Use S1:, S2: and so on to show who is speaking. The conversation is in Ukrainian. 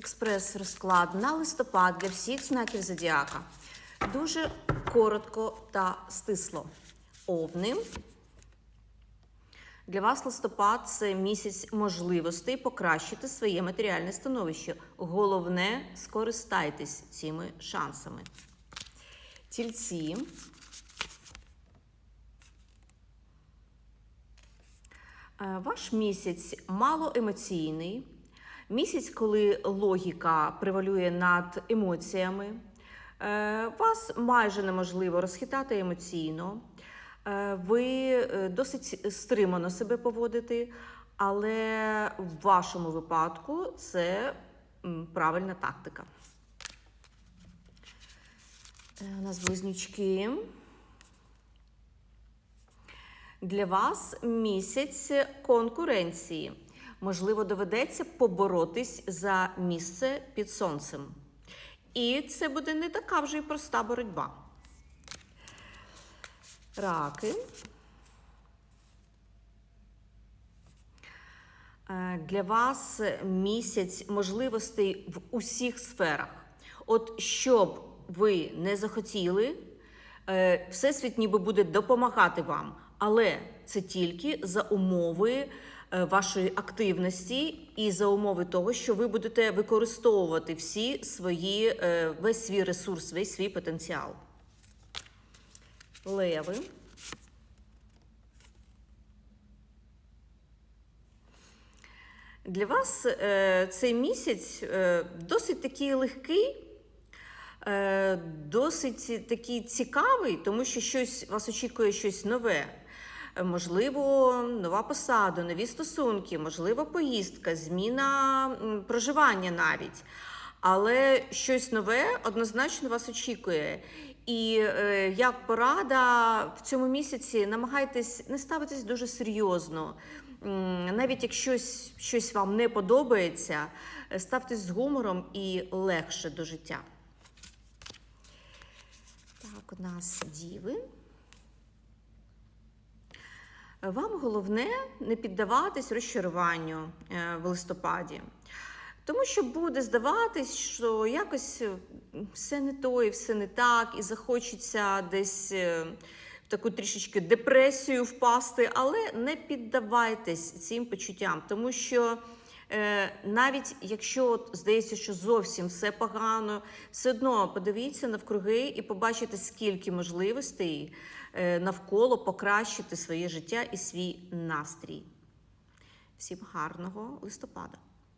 S1: Експрес-розклад на листопад для всіх знаків зодіака. Дуже коротко та стисло. Овни. Для вас листопад це місяць можливостей покращити своє матеріальне становище. Головне, скористайтесь цими шансами. Тільці. Е, Ваш місяць малоемоційний. Місяць, коли логіка превалює над емоціями. Е, Вас майже неможливо розхитати емоційно. Е, Ви е, досить стримано себе поводите, але в вашому випадку це правильна тактика. У нас близнючки. Для вас місяць конкуренції. Можливо, доведеться поборотись за місце під сонцем. І це буде не така вже й проста боротьба. Раки. Е, Для вас місяць можливостей в усіх сферах. От щоб ви не захотіли, е, Всесвіт ніби буде допомагати вам, але це тільки за умови вашої активності і за умови того, що ви будете використовувати всі свої, е, весь свій ресурс, весь свій потенціал. Леви. Для вас е, цей місяць е, досить такий легкий, е, досить такий цікавий, тому що щось вас очікує щось нове. Е, Можливо, нова посада, нові стосунки, можливо, поїздка, зміна проживання навіть. Але щось нове однозначно вас очікує. І е, як порада в цьому місяці намагайтесь не ставитись дуже серйозно. Навіть якщо щось, вам не подобається, е, ставтесь з гумором і легше до життя. Так, у нас діви. Вам головне не піддаватись розчаруванню е, в листопаді. Тому що буде здаватись, що якось е, все не то і все не так, і захочеться десь е, в таку трішечки депресію впасти, але не піддавайтесь цим почуттям, тому що навіть якщо от здається, що зовсім все погано, все одно подивіться навкруги і побачите, скільки можливостей е, навколо покращити своє життя і свій настрій. Всім гарного листопада!